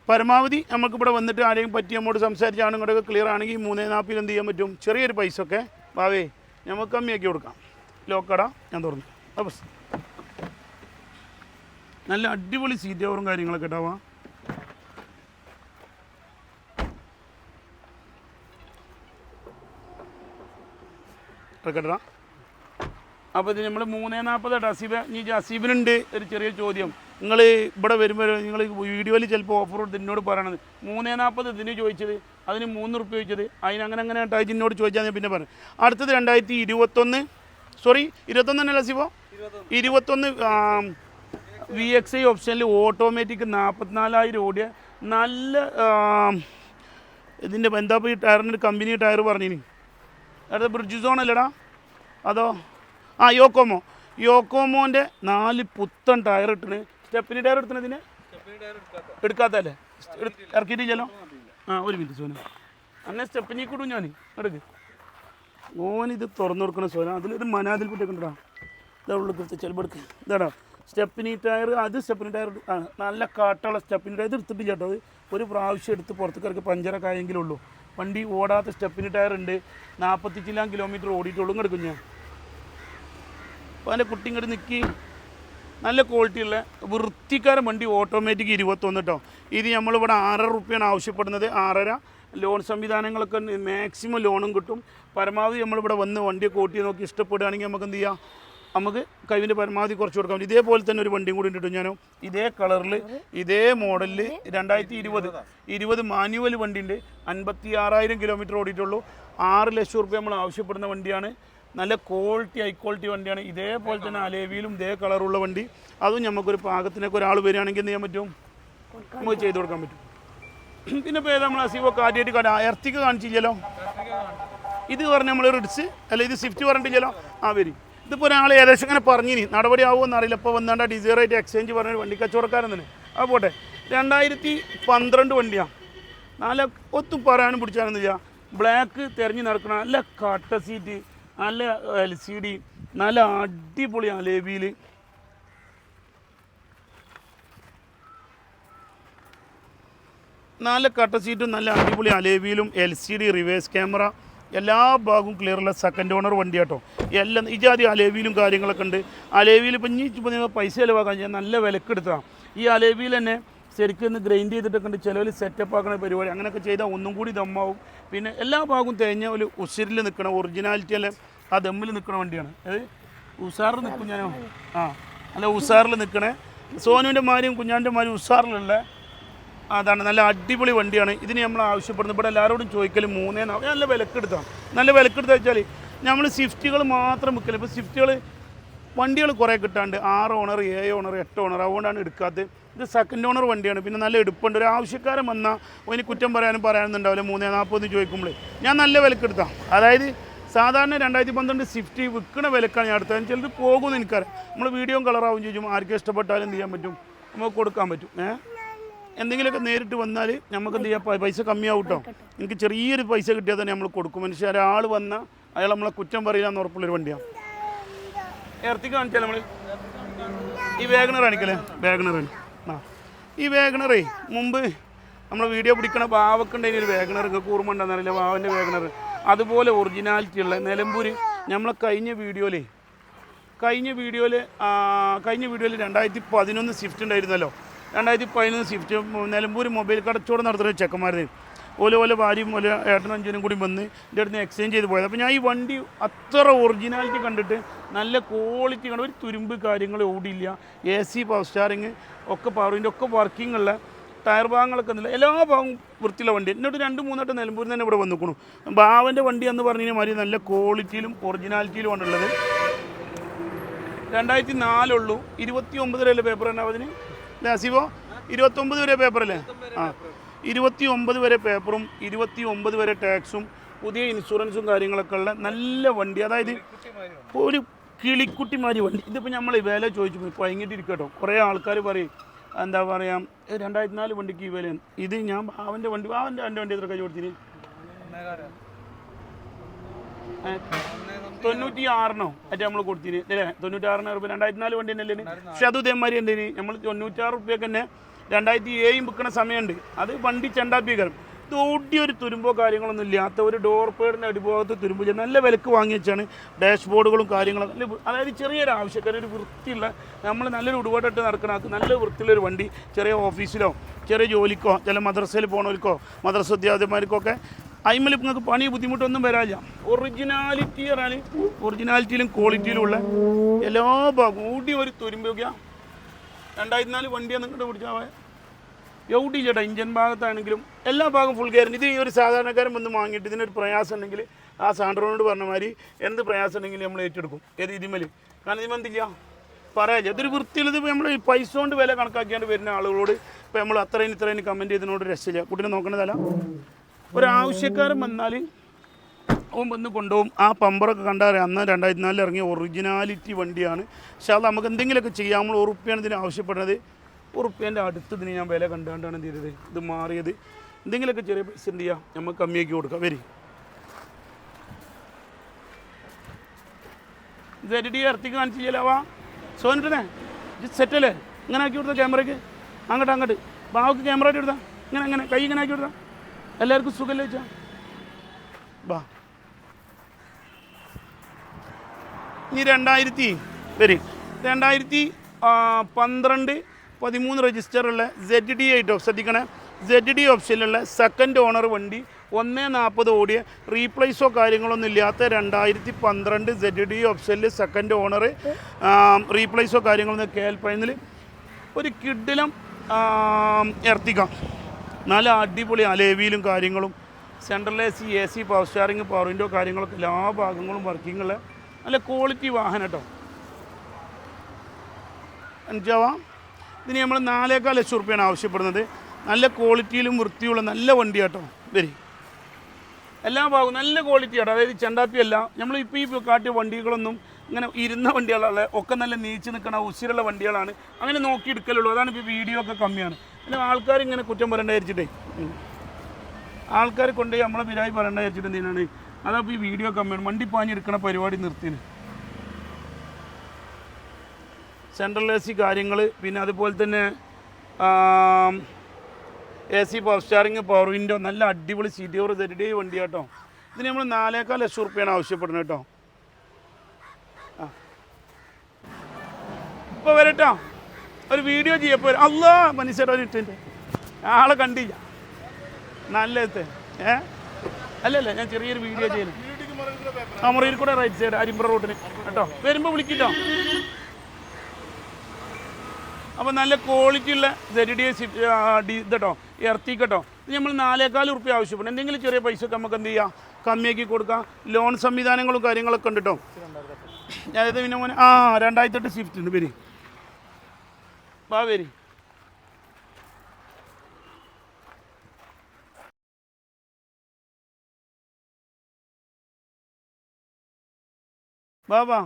പരമാവധി നമുക്ക് ഇവിടെ വന്നിട്ട് ആരെയും പറ്റി നമ്മോട് സംസാരിച്ചാണ് ഇങ്ങോട്ടൊക്കെ ക്ലിയർ ആണെങ്കിൽ മൂന്നേ നാൽപ്പതിൽ എന്ത് ചെയ്യാൻ പറ്റും? ചെറിയൊരു പൈസ ഒക്കെ ഭാവേ നമുക്ക് കമ്മിയാക്കി കൊടുക്കാം. ലോക്കട. ഞാൻ തുറന്നു. അപ്പോൾ നല്ല അടിപൊളി സീറ്റ് കവറും കാര്യങ്ങളൊക്കെ ഉണ്ടാവാം കേട്ടടാ അപ്പോൾ ഇത് നമ്മൾ മൂന്നേ നാൽപ്പത് അസീബ് ഈ അസീബിനുണ്ട് ഒരു ചെറിയ ചോദ്യം. നിങ്ങൾ ഇവിടെ വരുമ്പോൾ നിങ്ങൾ വീഡിയോയിൽ ചിലപ്പോൾ ഓഫർ കൊടുത്ത് എന്നോട് പറയണത്. മൂന്നേ നാൽപ്പത് ഇതിന് ചോദിച്ചത് അതിന് മൂന്ന് റുപ്യ ചോദിച്ചത് അതിന് അങ്ങനെ അങ്ങനെ ടൈജ് എന്നോട് ചോദിച്ചാൽ ഞാൻ പിന്നെ പറഞ്ഞു അടുത്തത് രണ്ടായിരത്തി ഇരുപത്തൊന്ന് സോറി ഇരുപത്തൊന്ന് തന്നെ അസീബോ ഇരുപത്തൊന്ന്. വി എക്സ് ഐ ഓപ്ഷനിൽ ഓട്ടോമാറ്റിക് നാൽപ്പത്തിനാലായിരം ഓടിയ നല്ല ഇതിന്റെ എന്താ ഈ ടയറിന്റെ കമ്പനി ടയർ പറഞ്ഞിനി. അടുത്ത ബ്രിഡ്ജ് സോൺ അല്ലടാ? അതോ? ആ യോക്കോമോ യോക്കോമോന്റെ നാല് പുത്തൻ ടയർ ഇട്ടിന് സ്റ്റെപ്പിനി ടയർ എടുത്തതിന് എടുക്കാത്തല്ലേ ഇറക്കിയിട്ടില്ലല്ലോ? ആ ഒരു മിനിറ്റ് സോനെ അങ്ങനെ സ്റ്റെപ്പിനി കൂടും ഞാൻ എടുക്ക്. ഓൻ ഇത് തുറന്നു കൊടുക്കണ സോന. അതിലൊരു മനാതിൽ കുട്ടിയൊക്കെണ്ടാ ഇതാ ഉള്ളു കൃത്യ ചിലപ്പോൾ ഇതാടാ ഇതാടാ സ്റ്റെപ്പിനി ടയർ അത് സ്റ്റെപ്പിനി ടയർ നല്ല കാട്ടുള്ള സ്റ്റെപ്പിനി ടയർ ഇത് എടുത്തിട്ടില്ല കേട്ടോ. ഒരു പ്രാവശ്യം എടുത്ത് പുറത്തേക്ക് ഇറക്കി പഞ്ചറൊക്കെ ആയെങ്കിലും ഉള്ളൂ. വണ്ടി ഓടാത്ത സ്റ്റെപ്പിനി ടയർ ഉണ്ട് നാൽപ്പത്തി ചില്ലാം കിലോമീറ്റർ ഓടിയിട്ടുള്ളൂ. കിടക്കും ഞാൻ അപ്പോൾ അതിന്റെ കുട്ടി ഇങ്ങോട്ട് നിൽക്കി നല്ല ക്വാളിറ്റിയുള്ള വൃത്തിക്കാരൻ വണ്ടി ഓട്ടോമാറ്റിക് ഇരുപത്തൊന്ന് കേട്ടോ ഇത് നമ്മളിവിടെ ആറര റുപ്യാണ് ആവശ്യപ്പെടുന്നത്. ആറര ലോൺ സംവിധാനങ്ങളൊക്കെ മാക്സിമം ലോണും കിട്ടും. പരമാവധി നമ്മളിവിടെ വന്ന് വണ്ടിയൊക്കെ ഓട്ടി നോക്കി ഇഷ്ടപ്പെടുകയാണെങ്കിൽ നമുക്ക് എന്ത് ചെയ്യാം? നമുക്ക് കഴിവിന്റെ പരമാവധി കുറച്ച് കൊടുക്കാം. ഇതേപോലെ തന്നെ ഒരു വണ്ടിയും കൂടി ഉണ്ട് ഞാനോ ഇതേ കളറിൽ ഇതേ മോഡലിൽ രണ്ടായിരത്തി ഇരുപത് ഇരുപത് മാനുവൽ വണ്ടിയുണ്ട്. അൻപത്തി ആറായിരം കിലോമീറ്റർ ഓടിയിട്ടുള്ളൂ. ആറ് ലക്ഷം റുപ്യ നമ്മൾ ആവശ്യപ്പെടുന്ന വണ്ടിയാണ്. നല്ല ക്വാളിറ്റി ഹൈ ക്വാളിറ്റി വണ്ടിയാണ്. ഇതേപോലെ തന്നെ അലേവിയിലും ഇതേ കളറുള്ള വണ്ടി. അതും നമുക്കൊരു പാകത്തിനൊക്കെ ഒരാൾ വരികയാണെങ്കിൽ എന്ത് ചെയ്യാൻ പറ്റും? നമുക്ക് ചെയ്ത് കൊടുക്കാൻ പറ്റും. പിന്നെ ഇപ്പോൾ ഏതാ നമ്മൾ അസീവോ ആദ്യമായിട്ട് കാണാം എർത്തിക്ക് കാണിച്ചില്ലല്ലോ? ഇത് പറഞ്ഞ് നമ്മൾ റിഡ്സ് അല്ല ഇത് സ്വിഫ്റ്റ് പറഞ്ഞിട്ടില്ലല്ലോ? ആ വരി. ഇതിപ്പോൾ ഒരാൾ ഏകദേശം ഇങ്ങനെ പറഞ്ഞിനി. നടപടി ആവുമെന്ന് അറിയില്ല ഇപ്പോൾ വന്നാണ്ട് ഡിസൈറായിട്ട് എക്സ്ചേഞ്ച് പറഞ്ഞ വണ്ടി കച്ചവടക്കാരൻ തന്നെ. ആ പോട്ടെ. രണ്ടായിരത്തി പന്ത്രണ്ട് വണ്ടിയാണ് നല്ല ഒത്തും പറയാനും പിടിച്ചാണെന്നില്ല ബ്ലാക്ക് തിരഞ്ഞു നടക്കണ നല്ല കട്ട സീറ്റ് നല്ല എൽ സി ഡി നല്ല അടിപൊളി അലേവിയിൽ നല്ല കട്ട സീറ്റും നല്ല അടിപൊളി അലേവിയിലും L C D reverse camera എല്ലാ ഭാഗവും ക്ലിയറുള്ള സെക്കൻഡ് ഓണർ വണ്ടി കേട്ടോ എല്ലാം ഈ ജാതി അലേവിയിലും കാര്യങ്ങളൊക്കെ ഉണ്ട്. അലേവിയിൽ ഇപ്പം ഇനി ഇപ്പോൾ നിങ്ങൾ പൈസ ചിലവാക്കാൻ ഞാൻ നല്ല വിലക്കെടുത്താം ഈ അലേവിയിൽ തന്നെ ശരിക്കും ഒന്ന് ഗ്രൈൻഡ് ചെയ്തിട്ടൊക്കെ ഉണ്ട്. ചിലവർ സെറ്റപ്പ് ആക്കണ പരിപാടി അങ്ങനെയൊക്കെ ചെയ്താൽ ഒന്നും കൂടി ദമ്മാവും പിന്നെ എല്ലാ ഭാഗവും തേഞ്ഞ ഒരു ഉസിരിൽ നിൽക്കണ ഒറിജിനാലിറ്റി അല്ലെ ആ ദമ്മിൽ നിൽക്കണ വണ്ടിയാണ്. അത് ഉസാറിൽ നിൽക്കും ഞാനോ? ആ. അല്ല ഉസാറിൽ നിൽക്കണേ സോനുവിന്റെ മാരിയും കുഞ്ഞാന്റെ മാരിയും ഉസാറിലുള്ള അതാണ് നല്ല അടിപൊളി വണ്ടിയാണ്. ഇതിന് നമ്മൾ ആവശ്യപ്പെടുന്നത് ഇവിടെ എല്ലാവരോടും ചോദിക്കലും മൂന്നേ നാല് നല്ല വിലക്കെടുത്താണ് നല്ല വിലക്കെടുത്ത വെച്ചാൽ നമ്മൾ സ്വിഫ്റ്റുകൾ മാത്രം വിൽക്കൽ. ഇപ്പോൾ സ്വിഫ്റ്റുകൾ വണ്ടികൾ കുറേ കിട്ടാണ്ട് ആറ് ഓണർ ഏഴ് ഓണർ എട്ട് ഓണർ അതുകൊണ്ടാണ് എടുക്കാത്തത്. ഇത് സെക്കൻഡ് ഓണർ വണ്ടിയാണ്. പിന്നെ നല്ല എടുപ്പുണ്ട്. ഒരു ആവശ്യക്കാരൻ വന്നാൽ അതിന് കുറ്റം പറയാനും പറയാനൊന്നും ഉണ്ടാവില്ല മൂന്നേ നാൽപ്പത് ചോദിക്കുമ്പോൾ ഞാൻ നല്ല വിലക്കെടുത്താം. അതായത് സാധാരണ രണ്ടായിരത്തി പന്ത്രണ്ട് സ്വിഫ്റ്റ് വിൽക്കണ വിലക്കാണ് ഞാൻ എടുത്തത്. ചിലത് പോകുമെന്ന് എനിക്കറിയാം. നമ്മൾ വീഡിയോ കളറാവും ചോദിച്ചും ആർക്കും ഇഷ്ടപ്പെട്ടാലും ചെയ്യാൻ പറ്റും? നമുക്ക് കൊടുക്കാൻ പറ്റും. ഏഹ് എന്തെങ്കിലുമൊക്കെ നേരിട്ട് വന്നാൽ നമുക്ക് എന്ത് ചെയ്യാം പൈസ കമ്മിയാവും കേട്ടോ എനിക്ക് ചെറിയൊരു പൈസ കിട്ടിയാൽ തന്നെ നമ്മൾ കൊടുക്കും. മനുഷ്യ ഒരാൾ വന്നാൽ അയാൾ നമ്മളെ കുറ്റം പറയില്ല എന്ന് ഉറപ്പുള്ളൊരു വണ്ടിയാണ് ഇറത്തി കാണിച്ചാൽ നമ്മൾ ഈ വേഗണർ കാണിക്കല്ലേ? വേഗണറാണ് ആ. ഈ വേഗണറേ മുമ്പ് നമ്മൾ വീഡിയോ പിടിക്കണ ബാവക്കുണ്ടെങ്കിൽ ഒരു വേഗണർ നിങ്ങൾക്ക് ഓർമ്മ ഉണ്ടെന്നറിയില്ല ബാവന്റെ വേഗണർ. അതുപോലെ ഒറിജിനാലിറ്റി ഉള്ള നിലമ്പൂർ നമ്മളെ കഴിഞ്ഞ വീഡിയോയിലേ കഴിഞ്ഞ വീഡിയോയിൽ കഴിഞ്ഞ വീഡിയോയിൽ രണ്ടായിരത്തി പതിനൊന്ന് സ്വിഫ്റ്റ് ഉണ്ടായിരുന്നല്ലോ. രണ്ടായിരത്തി പതിനൊന്ന് സ്വിഫ്റ്റ് നിലമ്പൂർ മൊബൈൽ കടച്ചോടം നടത്തുന്ന ചെക്കന്മാരുടെ ഓല ഓല ഭാര്യയും ഓല ഏട്ടനും അഞ്ചനും കൂടി വന്ന് എന്റെ അടുത്ത് എക്സ്ചേഞ്ച് ചെയ്ത് പോയത്. അപ്പോൾ ഞാൻ ഈ വണ്ടി അത്ര ഒറിജിനാലിറ്റി കണ്ടിട്ട് നല്ല ക്വാളിറ്റി കണ്ട് ഒരു തുരുമ്പ് കാര്യങ്ങൾ ഓടിയില്ല. എ സി പവർ സ്റ്റാറിങ് ഒക്കെ പവറിന്റെ ഒക്കെ വർക്കിംഗ് ഉള്ള ടയർ ഭാഗങ്ങളൊക്കെ ഒന്നുമില്ല എല്ലാ ഭാഗവും വൃത്തിയുള്ള വണ്ടി. എന്നോട് രണ്ട് മൂന്നായിട്ട് നിലമ്പൂരിൽ തന്നെ ഇവിടെ വന്നിക്കണു. ബാവന്റെ വണ്ടി എന്ന് പറഞ്ഞു കഴിഞ്ഞാൽ നല്ല ക്വാളിറ്റിയിലും ഒറിജിനാലിറ്റിയിലുമാണ് ഉള്ളത്. രണ്ടായിരത്തി നാലുള്ളൂ ഇരുപത്തി ഒമ്പത് വരെയല്ലേ പേപ്പർ തന്നെ. അതിന് അല്ലേ അസീവോ ഇരുപത്തൊമ്പത് വരെ പേപ്പറല്ലേ? ആ. ഇരുപത്തി ഒമ്പത് വരെ പേപ്പറും ഇരുപത്തി ഒമ്പത് വരെ ടാക്സും പുതിയ ഇൻഷുറൻസും കാര്യങ്ങളൊക്കെ ഉള്ള നല്ല വണ്ടി. അതായത് ഒരു കിളിക്കുട്ടിമാരി വണ്ടി. ഇതിപ്പോൾ നമ്മൾ വില ചോദിച്ചു പോയി. ഭയങ്കരമായിട്ട് കേട്ടോ കുറേ ആൾക്കാർ പറയും എന്താ പറയുക രണ്ടായിരത്തി നാല് വണ്ടിക്ക് ഈ വിലയാണ്. ഇത് ഞാൻ അവന്റെ വണ്ടി അവന്റെ എന്റെ വണ്ടി എത്ര കൈ തൊണ്ണൂറ്റി ആറിനോ മറ്റേ നമ്മൾ കൊടുത്തിന്. അല്ലേ തൊണ്ണൂറ്റി ആറിന് റുപ്യ രണ്ടായിരത്തി നാല് വണ്ടി തന്നെ പക്ഷെ അത് ഇതേമാതിരി എന്തിന്? നമ്മൾ തൊണ്ണൂറ്റാറ് റുപ്യക്ക് തന്നെ രണ്ടായിരത്തി ഏഴും വിൽക്കുന്ന സമയമുണ്ട്. അത് വണ്ടി ചെണ്ടാപ്പിക്കരം ഇത് ഒരു തുരുമ്പോ കാര്യങ്ങളൊന്നും ഇല്ലാത്ത ഒരു ഡോർ പേഡിന്റെ അടിഭാഗത്ത് തുരുമ്പ് നല്ല വിലക്ക് വാങ്ങി വെച്ചാണ് ഡാഷ് ബോർഡുകളും കാര്യങ്ങളും. നല്ല അതായത് ചെറിയൊരു ആവശ്യക്കാർ ഒരു വൃത്തിയുള്ള നമ്മൾ നല്ലൊരു ഉടുപാടിട്ട് ആൾക്ക് നല്ല വൃത്തിയുള്ളൊരു വണ്ടി ചെറിയ ഓഫീസിലോ ചെറിയ ജോലിക്കോ ചില മദ്രസയിൽ പോകണവർക്കോ മദ്രസ ഉദ്യോഗസ്ഥന്മാർക്കൊക്കെ അതിമേൽ നിങ്ങൾക്ക് പണി ബുദ്ധിമുട്ടൊന്നും വരാല്ല. ഒറിജിനാലിറ്റി പറഞ്ഞാൽ ഒറിജിനാലിറ്റിയിലും ക്വാളിറ്റിയിലും ഉള്ള എല്ലാ ഭാഗവും. കൂടി ഒരു തുരുമ്പൊക്കെയാ രണ്ടായിരത്തി നാല് വണ്ടിയാണ് നിങ്ങളുടെ പിടിച്ചാൽ എവിടെ ചേട്ടാ ഇഞ്ചൻ ഭാഗത്താണെങ്കിലും എല്ലാ ഭാഗവും ഫുൾ ഗ്യാരണ്ടി ഇത് ഈ ഒരു സാധാരണക്കാരൻ വന്ന് വാങ്ങിയിട്ട് ഇതിനൊരു പ്രയാസം ഉണ്ടെങ്കിൽ ആ സാൻഡ്രോനോട് പറഞ്ഞ മാതിരി എന്ത് പ്രയാസം ഉണ്ടെങ്കിലും നമ്മൾ ഏറ്റെടുക്കും. ഏത് ഇതിമേൽ കാരണം ഇതിമെന്തില്ല പറയാല്ല ഇതൊരു വൃത്തിയുള്ളത് ഇപ്പോൾ നമ്മൾ പൈസ കൊണ്ട് വില കണക്കാക്കിയാണ്ട് വരുന്ന ആളുകളോട് ഇപ്പോൾ നമ്മൾ അത്രയും ഇത്രയും കമന്റ് ചെയ്തതിനോട് രക്ഷയില്ല. കുട്ടീനെ നോക്കണതല്ല. ഒരാവശ്യക്കാരൻ വന്നാൽ അവൻ വന്ന് കൊണ്ടുപോകും. ആ പമ്പറൊക്കെ കണ്ടാൽ അന്ന് രണ്ടായിരത്തി നാലിൽ ഇറങ്ങിയ ഒറിജിനാലിറ്റി വണ്ടിയാണ്. പക്ഷെ അത് നമുക്ക് എന്തെങ്കിലുമൊക്കെ ചെയ്യാം. നമ്മൾ ഉറുപ്പ്യാണ് ഇതിന് ആവശ്യപ്പെടുന്നത്. ഉറുപ്പ്യന്റെ അടുത്ത് ഇതിന് ഞാൻ വില കണ്ടുകൊണ്ടാണ് എന്ത് ചെയ്തത്? ഇത് മാറിയത്. എന്തെങ്കിലുമൊക്കെ ചെറിയ പൈസ എന്ത് ചെയ്യാം? നമുക്ക് കമ്മിയാക്കി കൊടുക്കാം. വരി. സെറ്റ് ഡി ഇറത്തി ചെയ്യലാവാ സോനിട്ടനെ ഇത് സെറ്റല്ലേ ഇങ്ങനെ ആക്കി കൊടുത്ത ക്യാമറയ്ക്ക്? അങ്ങോട്ട് അങ്ങോട്ട്. ബാവക്ക് ക്യാമറ ആയിട്ട് കൊടുത്താ? ഇങ്ങനെ അങ്ങനെ കൈ ഇങ്ങനെ ആക്കി കൊടുത്താ? എല്ലാവർക്കും സുഖമല്ലേ ചാ വാ ഇനി രണ്ടായിരത്തി വരി. രണ്ടായിരത്തി പന്ത്രണ്ട് പതിമൂന്ന് രജിസ്റ്ററുള്ള സെഡ് ഡി ആയിട്ടോ ശ്രദ്ധിക്കണേ. സെഡ് ഡി ഓപ്ഷനിലുള്ള സെക്കൻഡ് ഓണർ വണ്ടി ഒന്നേ നാൽപ്പത് ഓടിയ റീപ്ലേസോ കാര്യങ്ങളൊന്നും ഇല്ലാത്ത രണ്ടായിരത്തി പന്ത്രണ്ട് സെഡ് ഡി ഓപ്ഷനിൽ സെക്കൻഡ് ഓണർ റീപ്ലേസോ കാര്യങ്ങളൊന്നും കേൽപ്പതിൽ ഒരു കിഡിലും എർത്തിക്കാം. നല്ല അടിപൊളി അലേവിയിലും കാര്യങ്ങളും central A C A C power steering power window കാര്യങ്ങളൊക്കെ എല്ലാ ഭാഗങ്ങളും വർക്കിങ്ങുള്ള നല്ല ക്വാളിറ്റി വാഹനം കേട്ടോ അഞ്ചാവാം. ഇതിന് നമ്മൾ നാലേക്കാൽ ലക്ഷം റുപ്യാണ് ആവശ്യപ്പെടുന്നത്. നല്ല ക്വാളിറ്റിയിലും വൃത്തിയുള്ള നല്ല വണ്ടി കേട്ടോ വരി. എല്ലാ ഭാഗവും നല്ല ക്വാളിറ്റി ആട്ടോ. അതായത് ചെണ്ടാപ്പി അല്ല നമ്മൾ ഇപ്പോൾ ഈ കാട്ടിയ വണ്ടികളൊന്നും ഇങ്ങനെ ഇരുന്ന വണ്ടികളല്ല ഒക്കെ നല്ല നീച്ച് നിൽക്കണ ഉശിരുള്ള വണ്ടികളാണ്. അങ്ങനെ നോക്കി എടുക്കലുള്ളൂ. അതാണ് ഇപ്പോൾ വീഡിയോ ഒക്കെ കമ്മിയാണ്. പിന്നെ ആൾക്കാർ ഇങ്ങനെ കുറ്റം പറയണ്ടായിരിച്ചിട്ടേ. ആൾക്കാർ കൊണ്ടുപോയി നമ്മളെ പിരായി പറയണ്ടായിരിച്ചിട്ട് എന്തിനാണ് അതപ്പോൾ ഈ വീഡിയോ കമ്മിയാണ് വണ്ടി പാഞ്ഞെടുക്കണ പരിപാടി നിർത്തിന്. സെൻട്രൽ എ സി കാര്യങ്ങൾ പിന്നെ അതുപോലെ തന്നെ A C power steering power window നല്ല അടിപൊളി സീറ്റ് ഓർ തരുടെ വണ്ടി കേട്ടോ. ഇതിന് നമ്മൾ നാലേക്കാൽ ലക്ഷം റുപ്യാണ് ആവശ്യപ്പെടുന്നത് കേട്ടോ. ആ. ഇപ്പോൾ വരട്ടോ? ഒരു വീഡിയോ ചെയ്യപ്പോ അല്ല മനുഷ്യരോ ഇട്ടിന്റെ ആളെ കണ്ടില്ല. നല്ലത് ഏ? അല്ലല്ല ഞാൻ ചെറിയൊരു വീഡിയോ ചെയ്യുന്നു ആ മുറിയിൽ കൂടെ റൈറ്റ് സൈഡ് അരിമ്പ്ര റോട്ടിന്. കേട്ടോ? വരുമ്പോൾ വിളിക്കിട്ടോ. അപ്പോൾ നല്ല ക്വാളിറ്റി ഉള്ള സെഡ് ഡി എസ് ഇതട്ടോ ഇറത്തിക്കട്ടോ ഇത് നമ്മൾ നാലേക്കാൽ ഉറുപ്പ്യ ആവശ്യപ്പെടും. എന്തെങ്കിലും ചെറിയ പൈസ ഒക്കെ നമുക്ക് എന്ത് ചെയ്യാം? കമ്മിയാക്കി കൊടുക്കാം. ലോൺ സംവിധാനങ്ങളും കാര്യങ്ങളൊക്കെ ഉണ്ട് കേട്ടോ. അതായത് പിന്നെ മോനെ ആ രണ്ടായിരത്തി എട്ട് സ്വിഫ്റ്റ് ഉണ്ട് പേര് വാ വാ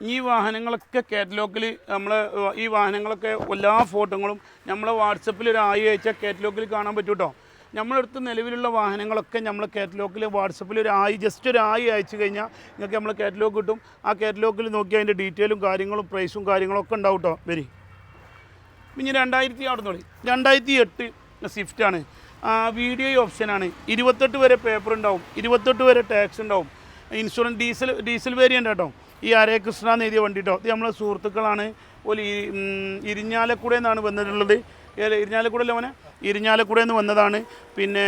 ഈ വാഹനങ്ങളൊക്കെ കാറ്റലോഗിൽ നമ്മൾ ഈ വാഹനങ്ങളൊക്കെ എല്ലാ ഫോട്ടോകളും നമ്മളെ വാട്സപ്പിൽ ഒരു ആയി അയച്ചാൽ കാറ്റലോഗിൽ കാണാൻ പറ്റൂട്ടോ? നമ്മളടുത്ത് നിലവിലുള്ള വാഹനങ്ങളൊക്കെ നമ്മൾ കാറ്റലോഗിൽ വാട്സപ്പിൽ ഒരു ആയി ജസ്റ്റ് ഒരു ആയി അയച്ചു കഴിഞ്ഞാൽ നിങ്ങൾക്ക് നമ്മൾ കാറ്റലോഗ് കിട്ടും. ആ കാറ്റലോഗിൽ നോക്കി അതിന്റെ ഡീറ്റെയിലും കാര്യങ്ങളും പ്രൈസും കാര്യങ്ങളൊക്കെ ഉണ്ടാവും കേട്ടോ വരി. പിന്നെ രണ്ടായിരത്തി ആറുന്നോളി രണ്ടായിരത്തി എട്ട് സ്വിഫ്റ്റാണ് വീഡിയോ ഓപ്ഷനാണ് ഇരുപത്തെട്ട് വരെ പേപ്പർ ഉണ്ടാവും. ഇരുപത്തെട്ട് വരെ ടാക്സ് ഉണ്ടാവും. ഇൻഷുറൻസ് ഡീസൽ ഡീസൽ വേരിയന്റ് കേട്ടോ ഈ അരേ കൃഷ്ണ എന്ന് എഴുതിയ വണ്ടി കേട്ടോ ഇത് നമ്മളെ സുഹൃത്തുക്കളാണ്. ഒരു ഇരിഞ്ഞാലക്കുട എന്നാണ് വന്നിട്ടുള്ളത്. ഏത് ഇരിഞ്ഞാലക്കുട അല്ലേ മോനെ? ഇരിഞ്ഞാലക്കുട എന്ന് വന്നതാണ്. പിന്നെ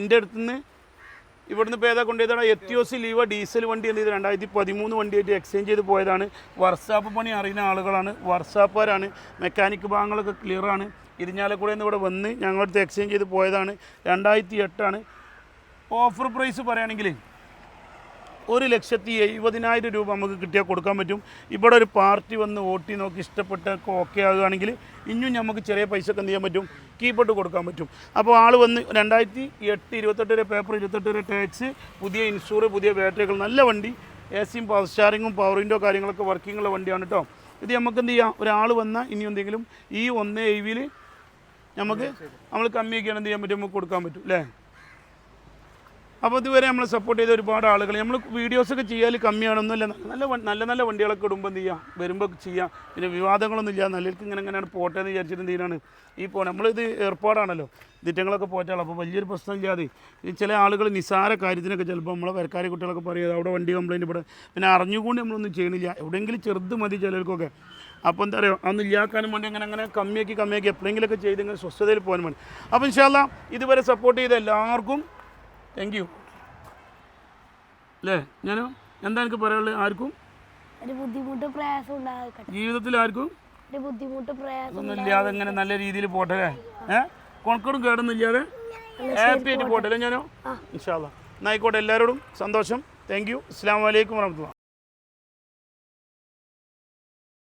എന്റെ അടുത്തുനിന്ന് ഇവിടുന്ന് ഇപ്പോൾ ഏതാ കൊണ്ടുപോയതാണ്? എത്തിയോസ് ലീവ ഡീസൽ വണ്ടി എന്ത് ചെയ്ത് രണ്ടായിരത്തി പതിമൂന്ന് വണ്ടിയായിട്ട് എക്സ്ചേഞ്ച് ചെയ്ത് പോയതാണ്. വർഷാപ്പ് പണി അറിയുന്ന ആളുകളാണ്. വർഷാപ്പുകാരാണ് മെക്കാനിക് ഭാഗങ്ങളൊക്കെ ക്ലിയറാണ് ഇരിഞ്ഞാലക്കുടയിൽ നിന്ന് ഇവിടെ വന്ന് ഞങ്ങളടുത്ത് എക്സ്ചേഞ്ച് ചെയ്ത് പോയതാണ്. രണ്ടായിരത്തി എട്ടാണ്. ഓഫർ പ്രൈസ് പറയുകയാണെങ്കിൽ ഒരു ലക്ഷത്തി എഴുപതിനായിരം രൂപ നമുക്ക് കിട്ടിയാൽ കൊടുക്കാൻ പറ്റും. ഇവിടെ ഒരു പാർട്ടി വന്ന് ഓട്ടി നോക്കി ഇഷ്ടപ്പെട്ടൊക്കെ ഓക്കെ ആകുകയാണെങ്കിൽ ഇനിയും നമുക്ക് ചെറിയ പൈസ ഒക്കെ ചെയ്യാൻ പറ്റും? കീപ്പിട്ട് കൊടുക്കാൻ പറ്റും. അപ്പോൾ ആൾ വന്ന് രണ്ടായിരത്തി എട്ട് ഇരുപത്തെട്ട് വരെ പേപ്പർ ഇരുപത്തെട്ട് വരെ ടാക്സ് പുതിയ ഇൻഷൂർ പുതിയ ബാറ്ററികൾ നല്ല വണ്ടി എ സിയും പവർ സ്റ്റാറിങ്ങും പവർ വിൻഡോ കാര്യങ്ങളൊക്കെ വർക്കിംഗ് ഉള്ള വണ്ടിയാണ് കേട്ടോ ഇത് നമുക്ക് എന്ത് ചെയ്യാം? ഒരാൾ വന്നാൽ ഇനി എന്തെങ്കിലും ഈ ഒന്ന് എഴുവിൽ നമുക്ക് നമ്മൾ കമ്മിയൊക്കെയാണ് എന്ത് ചെയ്യാൻ പറ്റും? നമുക്ക് കൊടുക്കാൻ പറ്റും അല്ലേ? അപ്പോൾ ഇതുവരെ നമ്മൾ സപ്പോർട്ട് ചെയ്ത ഒരുപാട് ആളുകൾ നമ്മൾ വീഡിയോസൊക്കെ ചെയ്യാൻ കമ്മിയാണൊന്നുമില്ല. നല്ല നല്ല നല്ല വണ്ടികളൊക്കെ ഇടുമ്പോൾ എന്ത് ചെയ്യാം? വരുമ്പോൾ ചെയ്യാം. പിന്നെ വിവാദങ്ങളൊന്നും ഇല്ല. നല്ലവർക്ക് ഇങ്ങനെ ഇങ്ങനെയാണ് പോട്ടെ എന്ന് വിചാരിച്ചിട്ട് എന്ത് ചെയ്യാനാണ് ഈ പോ നമ്മളിത് ഏർപ്പാടാണല്ലോ. ദിറ്റങ്ങളൊക്കെ പോറ്റാളോ. അപ്പോൾ വലിയൊരു പ്രശ്നം ഇല്ലാതെ ചില ആളുകൾ നിസാര കാര്യത്തിനൊക്കെ ചിലപ്പോൾ നമ്മളെ വരക്കാരി കുട്ടികളൊക്കെ പറയുക അവിടെ വണ്ടി കംപ്ലയിന്റ് ഇവിടെ. പിന്നെ അറിഞ്ഞുകൊണ്ട് നമ്മളൊന്നും ചെയ്യണില്ല. എവിടെയെങ്കിലും ചെറുത് മതി ചിലർക്കൊക്കെ. അപ്പോൾ എന്താ പറയുക അന്ന് ഇല്ലാക്കാനും വേണ്ടി അങ്ങനെ അങ്ങനെ കമ്മിയാക്കി കമ്മിയാക്കി എപ്പോഴെങ്കിലുമൊക്കെ ചെയ്ത് ഇങ്ങനെ സ്വസ്ഥതയിൽ പോകാൻ വേണ്ടി. അപ്പോൾ ഇൻഷാല്ല ഇതുവരെ സപ്പോർട്ട് ചെയ്ത എല്ലാവർക്കും താങ്ക് യു അല്ലേ ഞാനോ? എന്താ എനിക്ക് പറയാനുള്ളത് ആർക്കും? ഒരു ബുദ്ധിമുട്ട് പ്രയാസം ഉണ്ടാകട്ടെ. ജീവിതത്തിൽ ആർക്കും? ഒരു ബുദ്ധിമുട്ട് പ്രയാസം ഇങ്ങനെ നല്ല രീതിയിൽ പോട്ടെ അല്ലേ? ഏഹ് കൊണക്കടും കേടൊന്നും ഇല്ലാതെ ഹാപ്പി ആയിട്ട് പോട്ടെ. അല്ലേ ഞാനോ? ഇൻഷാല്ല എന്നായിക്കോട്ടെ എല്ലാവരോടും. സന്തോഷം. താങ്ക് യു അസ്സാം വലൈക്കും വരഹമുല്ല